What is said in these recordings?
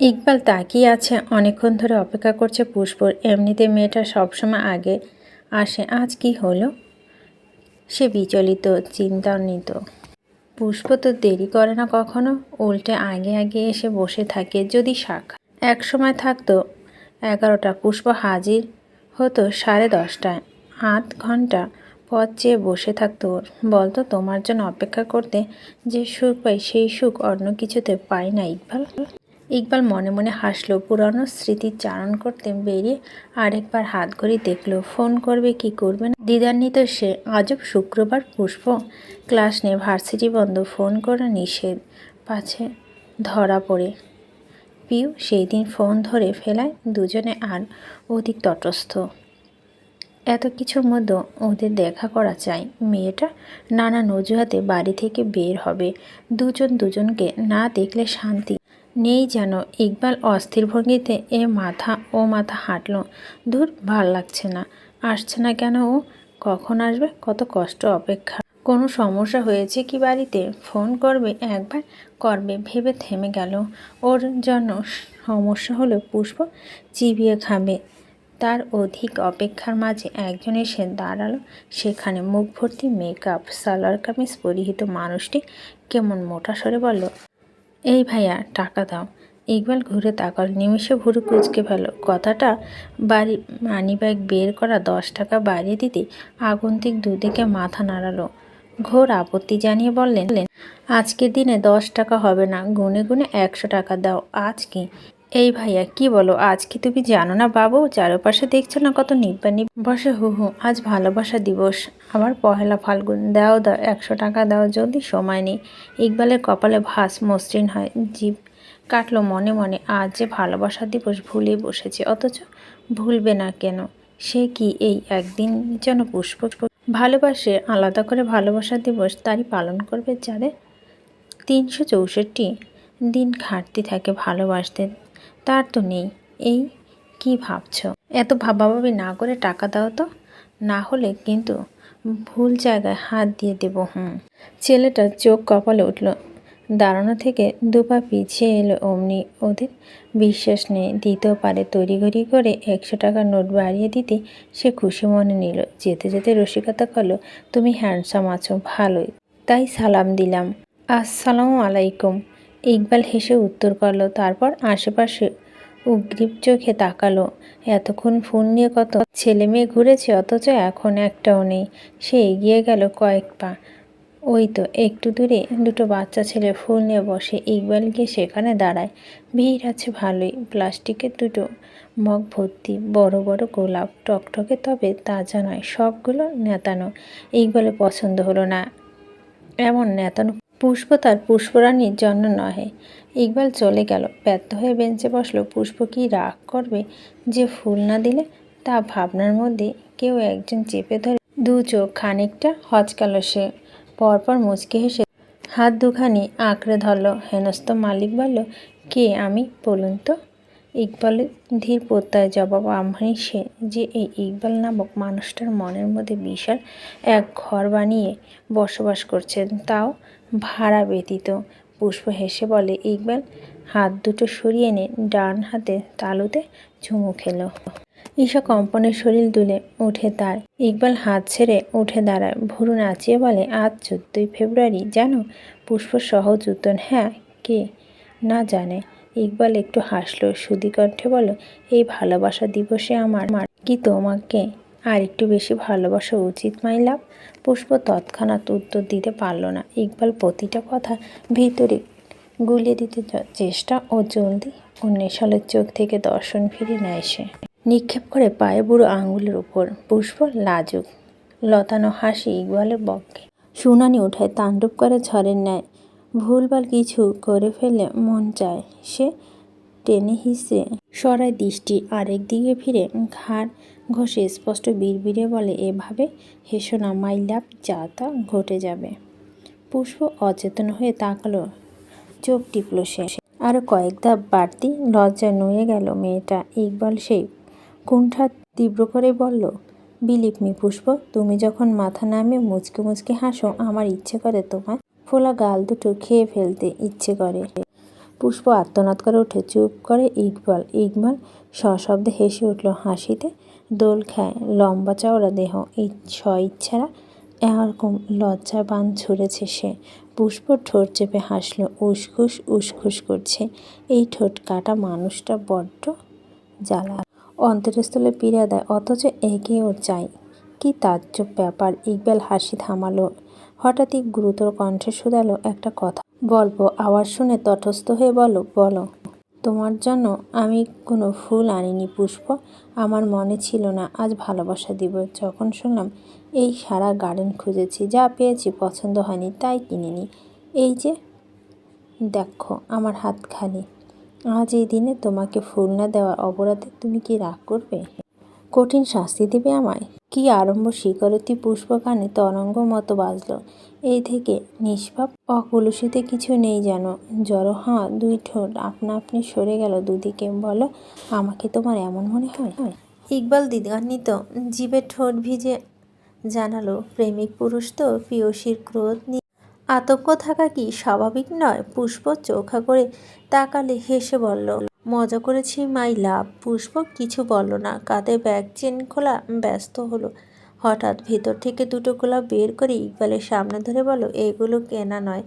ইকবাল তাকিয়ে আছে, অনেকক্ষণ ধরে অপেক্ষা করছে পুষ্পর। এমনিতে মেয়েটা সবসময় আগে আসে। আজ কি হলো? সে বিচলিত, চিন্তান্বিত। পুষ্প তো দেরি করে না কখনো। উল্টে আগে আগে এসে বসে থাকে, যদি সাক্ষা এক সময় থাকতো এগারোটা। পুষ্প হাজির হতো সাড়ে দশটায়। আধ ঘণ্টা পথ চেয়ে বসে থাকতো ওর। বলতো, তোমার জন্য অপেক্ষা করতে যে সুখ পাই, সেই সুখ অন্য কিছুতে পাই না ইকবাল। ইকবাল মনে মনে হাসলো, পুরানো স্মৃতির চারণ করতে বেরিয়ে আরেকবার হাত ঘড়ি দেখল, ফোন করবে কি করবে না? দ্বিধান্বিত সে, আজব শুক্রবার পুষ্প, ক্লাস নিয়ে ভার্সিটি বন্ধ, ফোন করা নিষেধ, পাছে ধরা পড়ে। পিউ, সেই দিন ফোন ধরে ফেলায় দুজনে আর অধিক তটস্থ। এত কিছুর মধ্যে ওদের দেখা করা চাই। মেয়েটা নানা নজুহাতে বাড়ি থেকে বের হবে। দুজন দুজনকে না দেখলে শান্তি নেই যেন। ইকবাল অস্থির ভঙ্গিতে এ মাথা ও মাথা হাঁটলো। দূর ভালো লাগছে না। আসছে না কেন ও? কখন আসবে? কত কষ্ট, অপেক্ষা। কোনো সমস্যা হয়েছে কি বাড়িতে? ফোন করবে, একবার করবে, ভেবে থেমে গেল। ওর জন্য সমস্যা হলো পুষ্প চিবিয়ে খাবে। তার অধিক অপেক্ষার মাঝে একজন এসে দাঁড়াল। সেখানে মুখ ভর্তি মেকআপ, সালোয়ার কামিজ পরিহিত মানুষটি কেমন মোটা সরে বলল এই ভাইয়া, টাকা দাও। ইকবাল ঘুরে তাকাল। নিমিষে ভুরু কুচকে ফেল কথাটা বাড়ি মানিব্যাগ বের করা দশ টাকা বাড়িয়ে দিতে আগন্তিক দুদিকে মাথা নাড়ালো। ঘোর আপত্তি জানিয়ে বললেন, আজকের দিনে দশ টাকা হবে না। গুনে গুনে একশো টাকা দাও। আজ কি? এই ভাইয়া, কি বলো? আজ কি তুমি জানো না বাবু? চারপাশে দেখছ না কত নিব্বানি বসে হু হু, আজ ভালোবাসা দিবস। আবার পহেলা ফাল্গুন, দাও দাও, একশো টাকা দাও যদি সময় নেই। ইকবালের কপালে ভাস মসৃণ হয়, জীব কাটলো মনে মনে, আজ যে ভালোবাসা দিবস ভুলে বসেছে, অথচ ভুলবে না কেন? সে কি এই একদিন যেন পুষ্প ভালোবাসে, আলাদা করে ভালোবাসা দিবস তারই পালন করবে যাদের তিনশো চৌষট্টি দিন ঘাটতি থাকে ভালোবাসতে। তার তো নেই। এই কি ভাবছ? এত ভাবাভাবি না করে টাকা দাও তো। না হলে কিন্তু ভুল জায়গায় হাত দিয়ে দেব, হুম। ছেলেটার চোখ কপালে উঠল। দাঁড়ানো থেকে দুপা পিছিয়ে এলো অমনি। ওদের বিশ্বাস নেই। দিতেও পারে তড়িঘড়ি করে একশো টাকা নোট বাড়িয়ে দিতে সে খুশি মনে নিল। যেতে যেতে রসিকতা করল, তুমি হ্যান্ডসাম আছো, ভালোই। তাই সালাম দিলাম। আসসালামু আলাইকুম। ইকবাল হেসে উত্তর করল, তারপর আশেপাশে উগ্রীব চোখে তাকালো। এতক্ষণ ফোন নিয়ে কত ছেলে মেয়ে ঘুরেছে, অথচ এখন একটাও নেই। সে এগিয়ে গেল কয়েক পা। ওই তো, একটু দূরে দুটো বাচ্চা ছেলে ফুল নিয়ে বসে। ইকবাল গিয়ে সেখানে দাঁড়ায়। ভিড় আছে ভালোই, প্লাস্টিকের দুটো মগ ভর্তি, বড় বড় গোলাপ, টকটকে তবে তাজা নয়, সবগুলো নেতানো। ইকবালের পছন্দ হলো না। এমন নেতানো পুষ্প তার পুষ্পরানীর জন্য নহে। ইকবাল চলে গেল, ব্যর্থ হয়ে বেঞ্চে বসল। পুষ্প কি রাগ করবে যে ফুল না দিলে? তা ভাবনার মধ্যে কেউ একজন চেপে ধরে, দু চোখ খানিকটা হচকালো সে। পরপর মুচকে হেসে হাত দুখানি আঁকড়ে ধরল। হেনস্ত মালিক বলল, কে আমি বলুন তো? ইকবালের ধীর প্রত্যয় জবাব আমহানি সে যে এই ইকবাল নামক মানুষটার মনের মধ্যে বিশাল এক ঘর বানিয়ে বসবাস করছেন, তাও ভাড়া ব্যতীত। পুষ্প হেসে বলে, ইকবাল, হাত দুটো সরিয়ে এনে ডান হাতে তালুতে চুমু খেলো। ঈশা কম্পনের শরীর দুলে উঠে তার ইকবাল হাত ছেড়ে উঠে দাঁড়ায়। ভুরু নাচিয়ে বলে, আজ চোদ্দই ফেব্রুয়ারি, জানো? পুষ্প সহজ উত্তর হ্যাঁ কে? না জানে। ইকবাল একটু হাসলো। সুদি কণ্ঠে বলো এই ভালোবাসা দিবসে আমার, কি তোমাকে আর একটু বেশি ভালোবাসা উচিত মাইলাভ পুষ্প তৎক্ষণাৎ উত্তর দিতে পারল না। ইকবাল প্রতিটা কথা ভিতরে গুলিয়ে দিতে চেষ্টা ও জলদি উন্মেষালের চোখ থেকে দর্শন ফিরে নেয় সে। নিক্ষেপ করে পায়ে বুড়ো আঙুলের উপর। পুষ্প লাজুক, লতানো হাসি ইকবালের বক্ষে শুনানি উঠায়, তাণ্ডব করে ঝড়ের ন্যায়। ভুলভাল কিছু করে ফেললে মন চায় সে টেনে হিসে সরাই দৃষ্টি, আরেক দিকে ফিরে ঘাড় ঘষে স্পষ্ট বিড়বিড়ে বলে, এভাবে হেসো না, মাই লাভ, যা তা ঘটে যাবে। পুষ্প অচেতন হয়ে তাকালো, চোখ টিপল সে। আরও কয়েক ধাপ বাড়তি লজ্জা নুয়ে গেল মেয়েটা। ইকবাল সেই কুণ্ঠা তীব্র করে বলল বিলিপ মি পুষ্প, তুমি যখন মাথা নামে মুচকে মুচকে হাসো, আমার ইচ্ছে করে তোমার ফোলা গাল দুটো খেয়ে ফেলতে ইচ্ছে করে। পুষ্প আত্মনাদ করে উঠে চুপ করে ইকবাল। ইকবাল সশব্দে হেসে উঠল হাসিতে। দোল খায়, লম্বা চওড়া দেহ, এই স্বইচ্ছারা এরকম লজ্জা বান ছুঁড়েছে সে। পুষ্প ঠোঁট চেপে হাসলো, উসখুস উসখুস করছে। এই ঠোঁট কাটা মানুষটা বড্ড জ্বালা। অন্তরস্থলে পীড়া দেয়, অথচ ওর চাই। কি তাজ্জব ব্যাপার, ইকবাল হাসি থামালো। হঠাৎই গুরুতর কণ্ঠে শুধালো একটা কথা। বলব, আওয়াজ শুনে তটস্থ হয়ে বলো বলো। তোমার জন্য আমি কোনো ফুল আনিনি, পুষ্প। আমার মনে ছিল না, আজ ভালোবাসা দিব। যখন শুনলাম, এই সারা গার্ডেন খুঁজেছি, যা পেয়েছি পছন্দ হয়নি, তাই কিনিনি। এই যে, দেখো, আমার হাত খালি। আজ এই দিনে তোমাকে ফুল না দেওয়ার অপরাধে তুমি কি রাগ করবে? কঠিন শাস্তি দিবে আমায়? কি আরম্ভ স্বীকারতি পুষ্পকানে তরঙ্গ মতো বাজল। এই থেকে নিষ্পাপ অকলুষিতে কিছু নেই যেন জড়ো হাঁ, দুই ঠোঁট আপনা আপনি সরে গেল দুদিকে। বলো, আমাকে তোমার এমন মনে হয়? ইকবাল দ্বিধান্বিত জীবের ঠোঁট ভিজে জানালো, প্রেমিক পুরুষ তো প্রিয়সীর ক্রোধ নি আতঙ্ক থাকা কি স্বাভাবিক নয়? পুষ্প চোখা করে তাকালে হেসে বলল মজা করেছি, মাই লাভ। পুষ্প কিছু বলল না, কাঁধে ব্যাগ চেন খোলা ব্যস্ত হলো। হঠাৎ ভেতর থেকে দুটো গোলাপ বের করে ইকবালের সামনে ধরে বলো এগুলো কেনা নয়।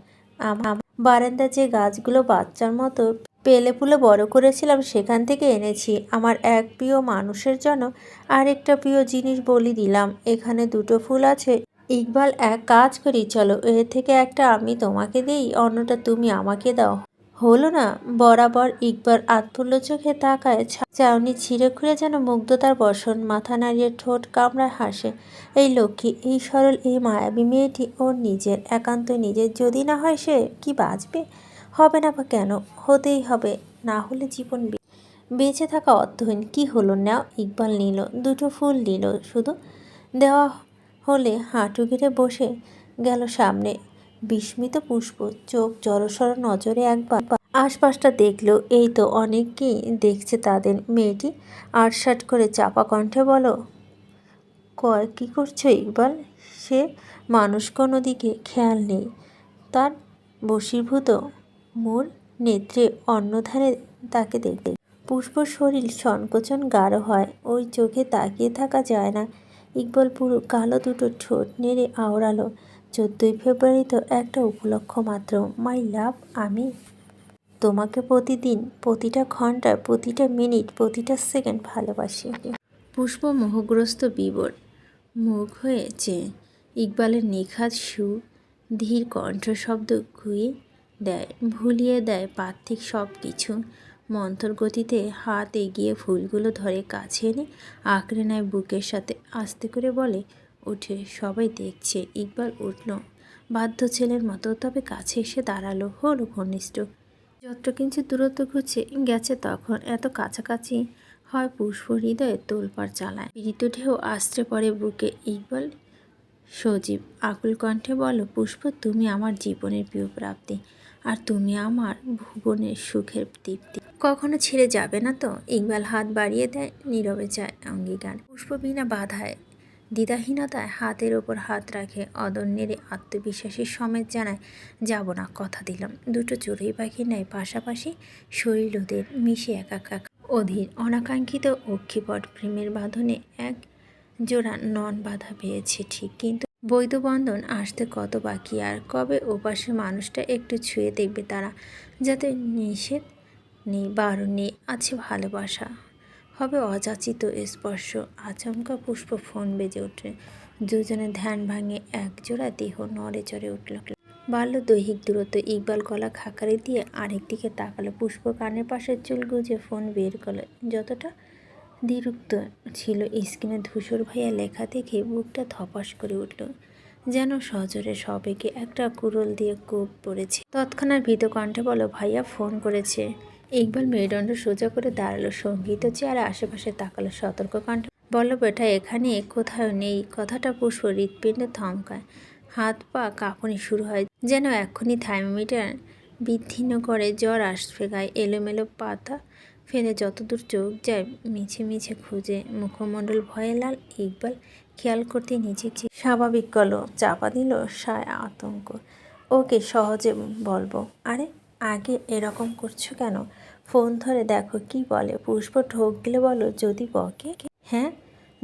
বারান্দা যে গাছগুলো বাচ্চার মতো পেলে পুলে বড় করেছিলাম, সেখান থেকে এনেছি। আমার এক প্রিয় মানুষের জন্য আরেকটা প্রিয় জিনিস বলি দিলাম। এখানে দুটো ফুল আছে। ইকবাল এক কাজ করি, চলো এর থেকে একটা আমি তোমাকে দিই, অন্যটা তুমি আমাকে দাও। হলো না? বরাবর ইকবার আতফুল্ল চোখে তাকায় চাউনি ছিঁড়ে খুঁড়ে যেন মুগ্ধতার বসন, মাথা নাড়িয়ে ঠোঁট কামড়ায় হাসে। এই লক্ষ্মী, এই সরল, এই মায়াবী মেয়েটি ওর নিজের একান্ত নিজের। যদি না হয় সে কি বাঁচবে? হবে না বা কেন? হতেই হবে, না হলে জীবন বেঁচে থাকা অর্থহীন কি হলো? নাও, ইকবাল নিল, দুটো ফুল নিল। শুধু দেওয়া হলে হাঁটু গেড়ে বসে গেল সামনে। বিস্মিত পুষ্প চোখ জড়সড় নজরে একবার আশপাশটা দেখল, এই তো অনেকেই দেখছে তাদের মেয়েটি। আটসাট করে চাপা কণ্ঠে বলো, কয়, কী করছ ইকবাল সে মানুষ কোনো দিকে খেয়াল নেই। তার বশীভূত মূল নেত্রে অন্যধারে তাকে দেখতে। পুষ্প শরীর সংকোচন গাঢ় হয়, ওই চোখে তাকিয়ে থাকা যায় না। ইকবাল পুরো কালো দুটো ঠোঁট নেড়ে আওড়ালো চোদ্দোই ফেব্রুয়ারি তো একটা উপলক্ষ মাত্র। মাই লাভ, আমি। তোমাকে প্রতিদিন প্রতিটা ঘণ্টা প্রতিটা মিনিট, প্রতিটা সেকেন্ড ভালোবাসি। পুষ্প মোহগ্রস্ত বিবর, মুখ হয়েছে ইকবালের নিখাত সুর ধীর কণ্ঠশব্দ খুঁয়ে দেয়, ভুলিয়ে দেয় পার্থিক সব কিছু মন্থর গতিতে হাত এগিয়ে ফুলগুলো ধরে কাছে এনে আঁকড়ে নেয় বুকের সাথে, আস্তে করে বলে উঠে সবাই দেখছে, ইকবাল উঠল। বাধ্য ছেলের মতো, তবে কাছে এসে দাঁড়াল হলো ঘনিষ্ঠ। যত কিঞ্চিত দূরত্ব ঘুরছে গেছে তখন। এত কাছাকাছি হয় পুষ্প হৃদয়ে তোলপাড় চালায়। পীড়িত ঢেউ আশ্রে পড়ে বুকে। ইকবাল সজীব, আকুল কণ্ঠে বলো, পুষ্প, তুমি আমার জীবনের প্রিয় প্রাপ্তি, আর তুমি আমার ভুবনের সুখের তৃপ্তি। কখনো ছেড়ে যাবে না তো? ইকবাল হাত বাড়িয়ে দেয়, নীরবে যায় অঙ্গীকার। পুষ্প বিনা বাধায় দ্বিধাহীনতায় হাতের ওপর হাত রাখে। অদন্যের নেড়ে আত্মবিশ্বাসী সমেত জানায়, যাব না, কথা দিলাম। দুটো চড়ুই পাখি নেয় পাশাপাশি শরীর ওদের মিশে একাকার অধীর অনাকাঙ্ক্ষিত অক্ষিপট প্রেমের বাঁধনে এক জোড়া নন বাধা পেয়েছে ঠিক, কিন্তু বৈধ বন্ধন আসতে কত বাকি আর কবে ওপাশে মানুষটা একটু ছুঁয়ে দেখবে তারা? যাতে নিষেধ নেই, বারণ নেই, আছে ভালোবাসা। হবে অযাচিত স্পর্শ। আচমকা পুষ্প ফোন বেজে ওঠে। দুজনে ধ্যান ভাঙে একজোড়া দেহ নড়ে চড়ে উঠল। বাড়ল দৈহিক দূরত্ব। ইকবাল গলা খাকারি দিয়ে আরেক দিকে তাকালো। পুষ্প কানের পাশে চুল গুজে ফোন বের করল। যতটা দ্বিরুক্ত ছিল স্ক্রিনে ধূসর ভাইয়া লেখা দেখে বুকটা ধপাস করে উঠল। যেন সজোরে সবেকে একটা কুরল দিয়ে কূপ পড়েছে। তৎক্ষণাৎ ভীত কণ্ঠে বলো ভাইয়া, ফোন করেছে। ইকবাল মেরুদণ্ড সোজা করে দাঁড়াল, সংগীত চেয়ারে আশেপাশে তাকালো সতর্ক কণ্ঠে। বলল, বেটা, এখানে কোথাও নেই কথাটা পুষ্প হৃৎপিণ্ডে থমকায়। হাত পা কাঁপুনি শুরু হয়, যেন এক্ষুনি থার্মোমিটার বিচ্ছিন্ন করে জ্বর আসবে গায়ে। এলোমেলো পাতা ফেলে যতদূর চোখ যায়, মিছে মিছে খুঁজে। মুখমণ্ডল ভয়ে লাল। ইকবাল খেয়াল করতে নিজেকে স্বাভাবিক করল চাপা দিল, সায় আতঙ্ক। ওকে সহজে বলব। আরে আগে এরকম করছ কেন? ফোন ধরে দেখো কি বলে। পুষ্প ঠোক গেলে বলো, যদি বকে। হ্যাঁ?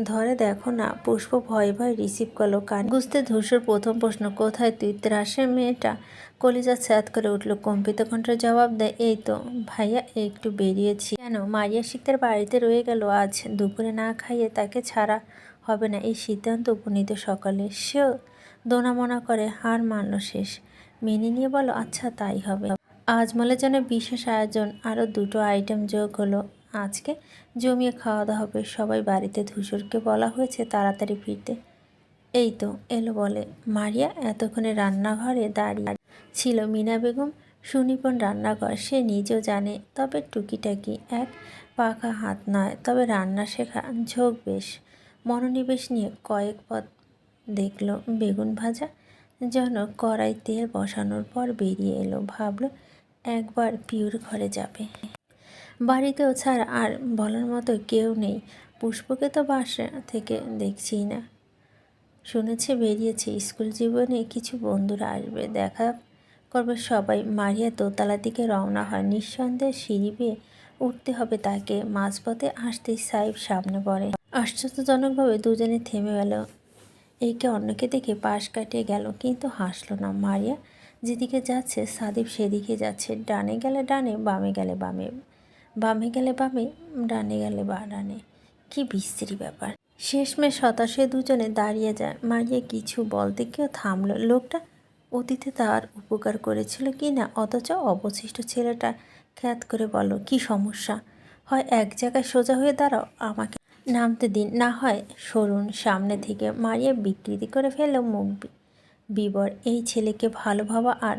ধরে দেখো না, পুষ্প ভয় ভয় রিসিভ করল কান। বুঝতে ধূসর প্রথম প্রশ্ন, কোথায় তুই? ত্রাসের মেয়েটা কলিজা স্যাত করে উঠল। কম্পিত কণ্ঠে জবাব দেয়, এই তো ভাইয়া, একটু বেরিয়েছি। কেন? মারিয়া শিখতের বাড়িতে রয়ে গেল, আজ দুপুরে না খাইয়ে তাকে ছাড়া হবে না। এই সিদ্ধান্ত উপনীত সকালে। সেও দোনামোনা করে, হার মানল শেষ। মেনে নিয়ে বলো আচ্ছা তাই হবে। আজমলের জন্য বিশেষ আয়োজন, আরও দুটো আইটেম যোগ হলো। আজকে জমিয়ে খাওয়া দাওয়া হবে। সবাই বাড়িতে ধূসরকে বলা হয়েছে তাড়াতাড়ি ফিরতে। এই তো এলো বলে। মারিয়া এতক্ষণে রান্নাঘরে দাঁড়িয়ে ছিল। মিনা বেগম সুনিপুণ রান্নাঘর, সে নিজেও জানে, তবে টুকিটাকি এক পাখা হাত নয়, তবে রান্না শেখা ঝোঁক বেশ। মনোনিবেশ নিয়ে কয়েক পথ দেখল। বেগুন ভাজা যেন কড়াই তেল বসানোর পর বেরিয়ে এলো। ভাবলো একবার পিউর ঘরে যাবে। বাড়িতেও ছাড়া আর বলার মতো কেউ নেই। পুষ্পকে তো বাসা থেকে দেখছি না। শুনেছে বেরিয়েছে। স্কুল জীবনে কিছু বন্ধুরা আসবে। দেখা করবে সবাই। মারিয়া দোতলা দিকে রওনা হয়। নিঃসন্দেহে সিঁড়ি বেয়ে উঠতে হবে তাকে। মাঝপথে আসতেই সাহেব সামনে পড়ে। আশ্চর্যজনকভাবে দুজনে থেমে গেল একে অন্যকে দেখে পাশ কাটিয়ে গেল, কিন্তু হাসলো না। মারিয়া যেদিকে যাচ্ছে সাদীপ সেদিকে যাচ্ছে। ডানে গেলে ডানে, বামে গেলে বামে। বামে গেলে বামে, ডানে গেলে বা ডানে। কি বিশ্রী ব্যাপার। শেষমেশ হতাশে দুজনে দাঁড়িয়ে যায়। মারিয়া কিছু বলতে কেউ থামলো। লোকটা অতীতে তার উপকার করেছিল কি না, অথচ অবশিষ্ট ছেলেটা খ্যাত করে বলো কি সমস্যা? হয় এক জায়গায় সোজা হয়ে দাঁড়াও, আমাকে নামতে দিন। না হয় সরুন সামনে থেকে মারিয়া বিকৃতি করে ফেলল মুখ বিবর, এই ছেলেকে ভালো ভাবা আর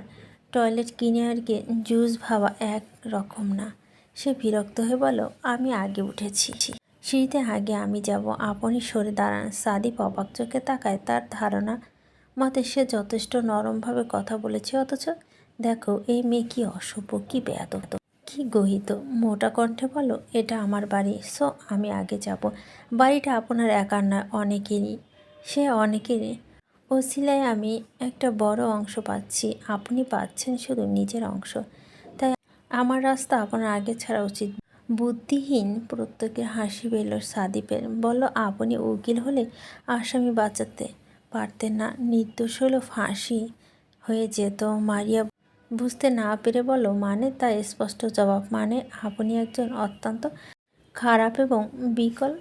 টয়লেট ক্লিনারকে জুস ভাবা এক রকম না। সে বিরক্ত হয়ে বলো আমি আগে উঠেছি। সিঁড়িতে আগে আমি যাব, আপনি সরে দাঁড়ান। সাদীপ অবাক চোখে তাকায়, তার ধারণা মতে সে যথেষ্ট নরমভাবে কথা বলেছে, অথচ দেখো, এই মেয়ে কি অসভ্য, কি বেয়াদব কি গহিত? মোটা কণ্ঠে বলো এটা আমার বাড়ি, সো আমি আগে যাব। বাড়িটা আপনার একার নয়, অনেকেরই। সে অনেকেরই ওসিলায় আমি একটা বড় অংশ পাচ্ছি। আপনি পাচ্ছেন শুধু নিজের অংশ। তাই আমার রাস্তা আপনার আগে ছাড়া উচিত। বুদ্ধিহীন প্রত্যেকে হাসি পেল সাদীপের বলল, আপনি উকিল হলে আসামি বাঁচাতে পারতেন না। নির্দোষ হলো ফাঁসি হয়ে যেত। মারিয়া বুঝতে না পেরে বলো মানে? তা স্পষ্ট জবাব মানে আপনি একজন অত্যন্ত খারাপ এবং বিকল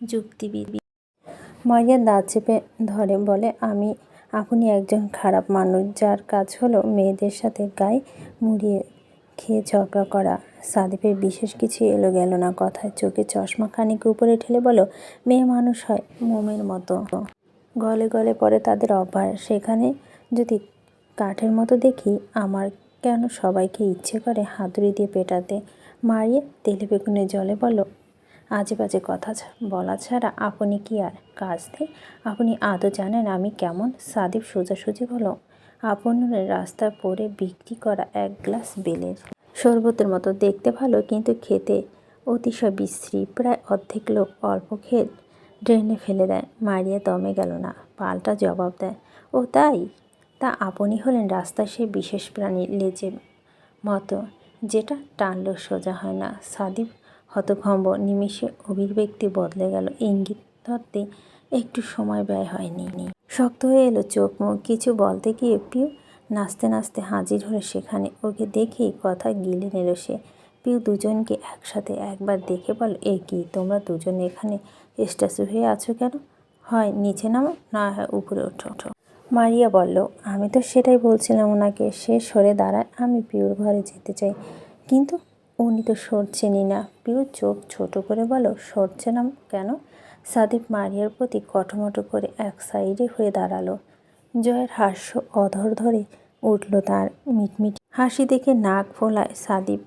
যুক্তিবিদ। মারিয়া দাঁত চেপে ধরে, বলে, আমি, আপনি একজন খারাপ মানুষ, যার কাজ হলো মেয়েদের সাথে গায়ে মুড়িয়ে খেয়ে ঝগড়া করা। সাদীপের বিশেষ কিছু এলো গেল না কথায়। চোখে চশমা খানিক উপরে ঠেলে বলো মেয়ে মানুষ হয় মোমের মতো। গলে গলে পরে তাদের অভ্যাস। সেখানে যদি কাঠের মতো দেখি, আমার কেন সবাইকে ইচ্ছে করে হাতুড়ি দিয়ে পেটাতে? মারিয়ে তেলে বেগুনে জলে বলো আজে বাজে কথা বলা ছাড়া আপনি কি আর কাজ নেই? আপনি আদৌ জানেন আমি কেমন? সাদীপ সোজাসুজি হলো আপনের রাস্তা পরে বিক্রি করা এক গ্লাস বেলের শরবতের মতো দেখতে ভালো, কিন্তু খেতে অতিশয় বিশ্রী। প্রায় অর্ধেক লোক অল্প খেয়ে ড্রেনে ফেলে দেয়। মারিয়া দমে গেল না, পাল্টা জবাব দেয়, ও তাই? তা আপনি হলেন রাস্তায় সেই বিশেষ প্রাণী লেজে মতো, যেটা টানলেও সোজা হয় না। সাদীপ হতভম্ব নিমেষে অভিব্যক্তি বদলে গেল ইঙ্গিত। ধরতে একটু সময় ব্যয় হয়নি শক্ত হয়ে এলো চোখ মুখ, কিছু বলতে গিয়ে পিউ নাচতে নাচতে হাজির হলো সেখানে। ওকে দেখেই কথা গিলে নিল সে। পিউ দুজনকে একসাথে একবার দেখে বল, এ কি, তোমরা দুজন এখানে স্ট্যাচু হয়ে আছো কেন? হয় নিচে নামো, না হয় উপরে ওঠো ওঠো। মারিয়া বলল, আমি তো সেটাই বলছিলাম ওনাকে, সে সরে দাঁড়ায়, আমি পিউর ঘরে যেতে চাই। কিন্তু উনি তো সরছেনই না। পিউ চোখ ছোট করে বলো সরছে না কেন? সাদীপ মারিয়ার প্রতি কটমটো করে এক সাইডে হয়ে দাঁড়াল। জয়ের হাস্য অধর ধরে উঠল তার মিটমিট হাসি দেখে নাক ফোলায় সাদীপ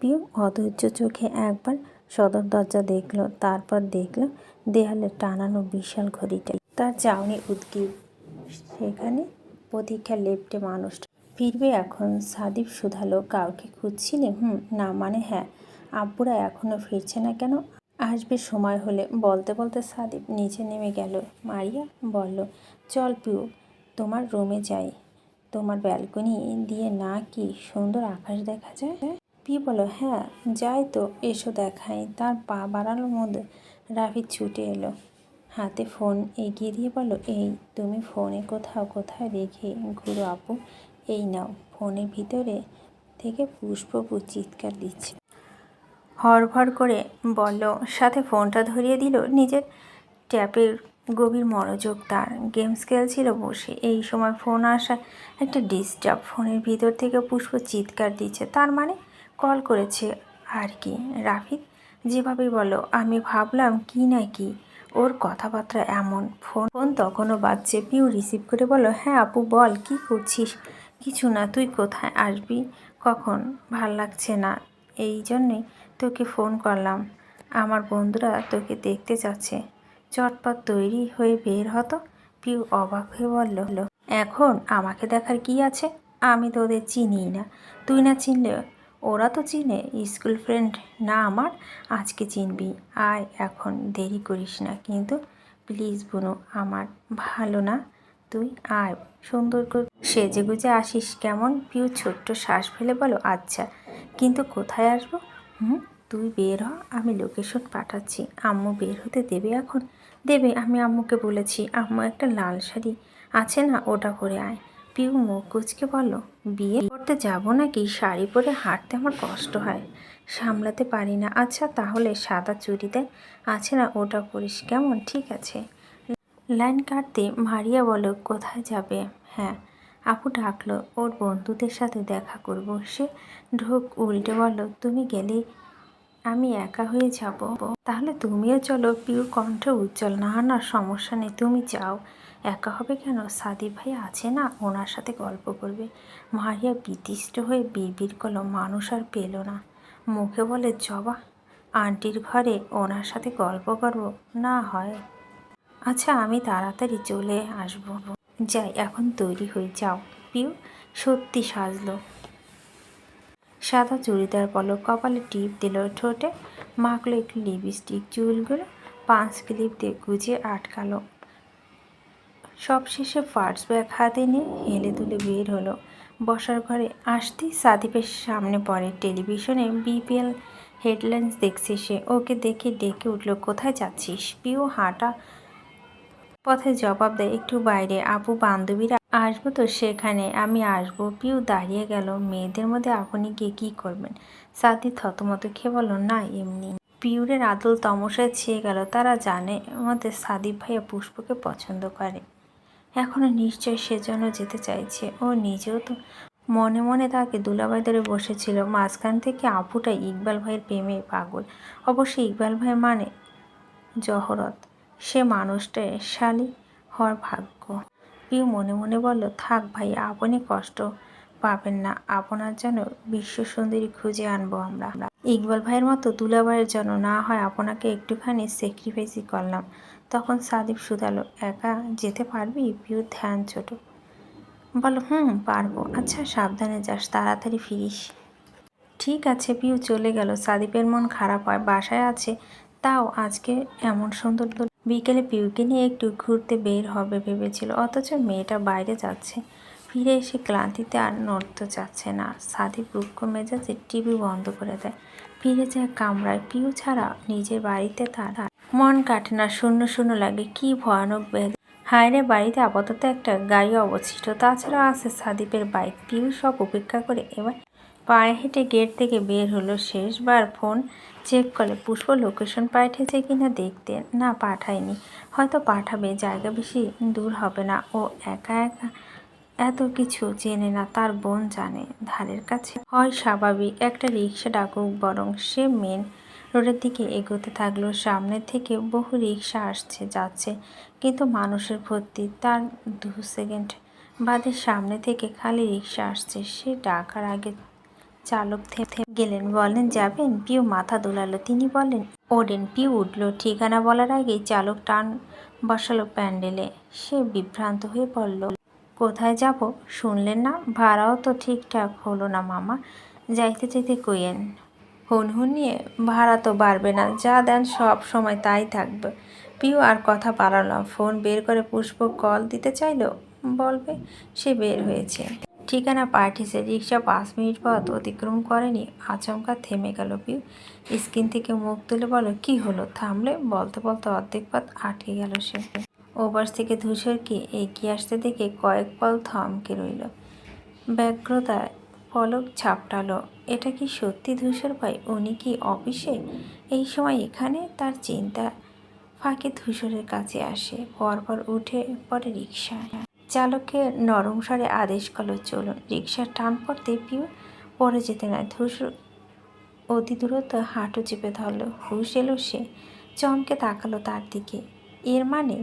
পিউ অধৈর্য চোখে একবার সদর দরজা দেখল, তারপর দেখল দেয়ালে টানানো বিশাল ঘড়িটা তার চাউনি উদ্গীর সেখানে প্রতীক্ষা লেপটে মানুষটা ফিরবে এখন? সাদীপ শুধালো কাউকে খুঁজছিলে? হুম, না মানে হ্যাঁ। আব্বুরা এখনও ফিরছে না কেন? আসবে সময় হলে, বলতে বলতে সাদীপ নিচে নেমে গেল। মারিয়া বলল, চল পিউ, তোমার রুমে যাই। তোমার ব্যালকনি দিয়ে না কি সুন্দর আকাশ দেখা যায়? পি বলো হ্যাঁ যাই তো, এসো দেখাই। তার পা বাড়ানোর মধ্যে রাফি ছুটে এলো। হাতে ফোন এগিয়ে দিয়ে বলো এই তুমি ফোনে কোথাও কোথায় রেখে ঘুরো আপু এই নাও, ফোনের ভিতরে থেকে পুষ্পপু চিৎকার দিচ্ছে। হরভর করে বলল, সাথে ফোনটা ধরিয়ে দিল নিজের ট্যাপের গভীর মনোযোগ তার। গেমস খেলছিল বসে। এই সময় ফোন আসা একটা ডিস্টার্ব, ফোনের ভিতর থেকে পুষ্প চিৎকার দিচ্ছে। তার মানে কল করেছে আর কি। রাফিদ যেভাবে বলো আমি ভাবলাম কি না কি, ওর কথাবার্তা এমন। ফোন ফোন তখনও বাজছে। পিউ রিসিভ করে বলো হ্যাঁ আপু বল, কি করছিস? কিছু না, তুই কোথায় আসবি? কখন? ভালো লাগছে না। এই জন্যেই তোকে ফোন করলাম। আমার বন্ধুরা তোকে দেখতে যাচ্ছে। চটপট তৈরি হয়ে বের হতো পিউ অবাক হয়ে বলল, এখন আমাকে দেখার কি আছে? আমি তো ওদের চিনিই না। তুই না চিনলে, ওরা তো চিনে। স্কুল ফ্রেন্ড না আমার, আজকে চিনবি। আয়, এখন দেরি করিস না। কিন্তু প্লিজ বুনু, আমার ভালো না। তুই আয়, সুন্দর করে সেজে গুজে আসিস কেমন? পিউ ছোট্ট শ্বাস ফেলে বলো আচ্ছা কিন্তু কোথায় আসব? হুম, তুই বের হ, আমি লোকেশন পাঠাচ্ছি। আম্মু বের হতে দেবে এখন? দেবে, আমি আম্মুকে বলেছি। আম্মু একটা লাল শাড়ি আছে না, ওটা পরে আয়। পিউ মুখ কুচকে বলল, বিয়ে করতে যাব নাকি? শাড়ি পরে হাঁটতে আমার কষ্ট হয়, সামলাতে পারি না। আচ্ছা তাহলে সাদা চুরি দেয় আছে না, ওটা পরিস কেমন? ঠিক আছে। লাইন কাটতে মারিয়া বলো কোথায় যাবে? হ্যাঁ আপু ডাকলো, ওর বন্ধুদের সাথে দেখা করব। সে ঢোক উল্টে বলল, তুমি গেলে আমি একা হয়ে যাব? তাহলে তুমিও চলো পিউর কণ্ঠ উজ্জ্বল, না না, সমস্যা নেই, তুমি যাও। একা হবে কেন? সাদি ভাই আছে না, ওনার সাথে গল্প করবে। মারিয়া বিতিষ্ট হয়ে বিড়বিড় করল, মানুষ আর পেল না। মুখে বলে, জবা, আন্টির ঘরে ওনার সাথে গল্প করব? না, হয়। আচ্ছা আমি তাড়াতাড়ি চলে আসব। যাই, এখন তৈরি হয়ে যাও। পিউ সত্যি সাজলো। সাদা চুড়িদার পলো কপালে টিপ দিল ঠোঁটে, মাখলো একটু লিপস্টিক চুলগুলো, পাঁচ ক্লিপ দিয়ে গুছিয়ে আটকালো। সবশেষে ফার্স্ট ব্যাগ হাতে নিয়ে হেলে দুলে বের হলো। বসার ঘরে আসতেই সাদিপের সামনে পড়ে। টেলিভিশনে বিপিএল হেডলাইন্স দেখছে সে। ওকে দেখে ডেকে উঠল, কোথায় যাচ্ছিস? পিও হাঁটা পথে জবাব দেয়, একটু বাইরে আপু বান্ধবীরা আসব তো সেখানে। আমি আসব। পিউ দাঁড়িয়ে গেল। মেয়েদের মধ্যে আপনি গিয়ে কী করবেন? সাদি, থতমত খেয়ে বলল না, এমনি। পিউরের আদল তমসায় ছেয়ে গেল। তারা জানে আমাদের সাদিপ ভাইয়া পুষ্পকে পছন্দ করে। এখনও নিশ্চয় সেজন্য যেতে চাইছে। ও নিজেও তো মনে মনে তাকে দুলাভাই ধরে বসেছিল। মাঝখান থেকে আপুটা ইকবাল ভাইয়ের প্রেমে পাগল। অবশ্যই ইকবাল ভাই মানে জহরত। সে মানুষটা শালি হওয়ার ভাগ্য। পিউ মনে মনে বলল, থাক ভাই, আপনি কষ্ট পাবেন না। আপনার যেন বিশ্ব সুন্দরী খুঁজে আনব আমরা। ইকবাল ভাইয়ের মতো দুলা ভাইয়ের জন্য না হয়, আপনাকে একটুখানি স্যাক্রিফাইসই করলাম। তখন সাদীপ শুধালো, একা যেতে পারবি? পিউ ধ্যান ছোট। বলো হুম, পারব। আচ্ছা সাবধানে যাস, তাড়াতাড়ি ফিরিস। ঠিক আছে পিউ, চলে গেল। সাদীপের মন খারাপ হয়, বাসায় আছে, তাও আজকে এমন সুন্দর বিকেলে পিউকে নিয়ে একটু ঘুরতে বের হবে ভেবেছিল, অথচ মেয়েটা বাইরে যাচ্ছে। ফিরে এসে ক্লান্তিতে আর নড়তে চাচ্ছে না। সাদি রুক্ষ মেজাজে টিভি বন্ধ করে দেয়। ফিরে যায় কামরায়। পিউ ছাড়া নিজের বাড়িতে তার মন কাটে না। শূন্য শূন্য লাগে। কি ভয়ানক বেদ হায়রে বাড়িতে আপাতত একটা গাড়ি অবশিষ্ট। তাছাড়া আছে সাদীপের বাইক। পিউ সব উপেক্ষা করে এবার পায়ে হেঁটে গেট থেকে বের হলো শেষবার। ফোন চেক করে, পুষ্প লোকেশন পাঠিয়েছে কিনা দেখতে? না, পাঠায়নি। হয়তো পাঠাবে, জায়গা বেশি দূর হবে না। ও একা একা এত কিছু জেনে না, তার বোন জানে, ধারের কাছে। হয়, স্বাভাবিক। একটা রিক্সা ডাকুক, বরং সে মেন রোডের দিকে এগোতে থাকল। সামনে থেকে বহু রিক্সা আসছে, যাচ্ছে। কিন্তু মানুষের ভর্তি, তার দু সেকেন্ড বাদে সামনে থেকে খালি রিক্সা আসছে। সে ডাকার আগে চালক থেমে গেলেন। বলেন, যাবেন? পিউ মাথা দোলালো। তিনি বলেন, ওডেন, পিউ উঠল। ঠিকানা বলার আগেই চালক টান বসালো প্যান্ডেলে। সে বিভ্রান্ত হয়ে পড়ল কোথায় যাব? শুনলেন না? ভাড়াও তো ঠিকঠাক হলো না, মামা। যাইতে চাইতে কইয়েন। হুন হুন নিয়ে, ভাড়া তো বাড়বে না। যা দেন সব সময় তাই থাকবে। পিউ আর কথা পারালো ফোন বের করে পুষ্প কল দিতে চাইলো। বলবে, সে বের হয়েছে। ঠিকানা পাঠিয়েছে রিক্সা পাঁচ মিনিট পথ অতিক্রম করেনি, আচমকা থেমে গেল পিউ। স্ক্রিন থেকে মুখ তুলে বলো কি হলো? থামলে বলতে বলতে অর্ধেক পথ আটকে গেল সে। ওপাশ থেকে ধূসরকে এগিয়ে আসতে দেখে কয়েক পল থমকে রইল। ব্যগ্রতায় পলক ঝাপটালো এটা কি সত্যি ধূসর ভাই? উনি কি অফিসে? এই সময় এখানে? তার চিন্তা ফাঁকে ধূসরের কাছে আসে, পরপর উঠে পরে রিক্সা চালককে নরম স্বরে আদেশ করল, চলুন রিক্সার টান পড়তে পিউ পড়ে যেতে না ধূসর অতি দূরত্ব হাঁটু চেপে ধরলো। হুশ এলো সে, চমকে তাকালো তার দিকে। এর মানে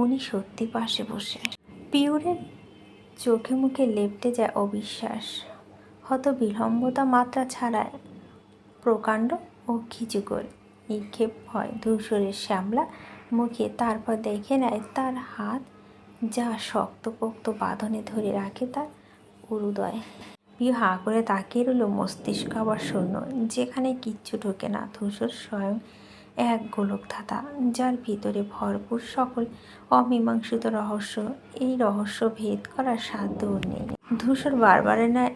উনি সত্যি পাশে বসে। পিউরের চোখে মুখে লেপটে যায় অবিশ্বাস। হত বিলম্বতা মাত্রা ছাড়ায় প্রকাণ্ড ও খিচুকর নিক্ষেপ হয় ধূসরের শ্যামলা মুখে, তারপর দেখে নেয় তার হাত যা শক্তপোক্ত বাঁধনে ধরে রাখে তার উরুদয়। পিউ হাঁ করে তাকিয়ে রইল মস্তিষ্ক আবার শূন্য, যেখানে কিচ্ছু ঢোকে না। ধূসর স্বয়ং এক গোলক ধাতা, যার ভিতরে ভরপুর সকল অমীমাংসিত রহস্য। এই রহস্য ভেদ করার সাধ্য নেই। ধূসর বারবারে ন্যায়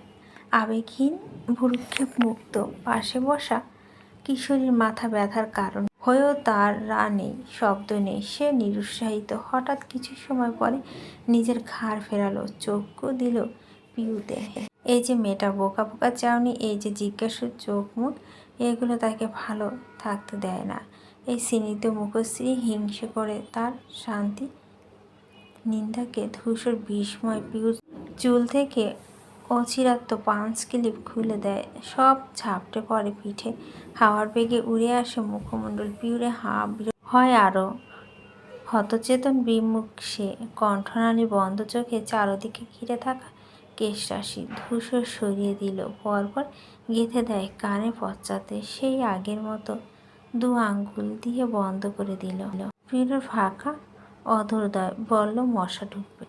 আবেগহীন ভুরুক্ষেপ মুক্ত, পাশে বসা কিশোরীর মাথা ব্যথার কারণ। হয়েও তার রা নেই শব্দ নেই সে নিরুৎসাহিত। হঠাৎ কিছু সময় পরে নিজের ঘাড় ফেরালো, চক্ষু দিল পিউতে। এই যে মেয়েটা, বোকা বোকা চাওনি এই যে জিজ্ঞাসা চোখ মুখ এগুলো তাকে ভালো থাকতে দেয় না। এই স্নিগ্ধ মুখশ্রী হিংসে করে তার শান্তি নিন্দাকে ধূসর বিস্ময় পিউ চুল থেকে অচিরাত্ত পাঁচ ক্লিপ খুলে দেয়। সব ঝাপটে পড়ে পিঠে। হাওয়ার বেগে উড়ে আসে মুখমণ্ডল, পিউরে হা হয় আরও হতচেতন বিমুখ সে, কণ্ঠনালী বন্ধ চোখে চারদিকে ঘিরে থাকা কেশরাশি ধূসর সরিয়ে দিল। পরপর গেঁথে দেয় কানে পশ্চাতে সেই আগের মতো দু আঙ্গুল দিয়ে বন্ধ করে দিল। পিউরের ফাঁকা অধরদয় বলল, মশা ঢুকবে।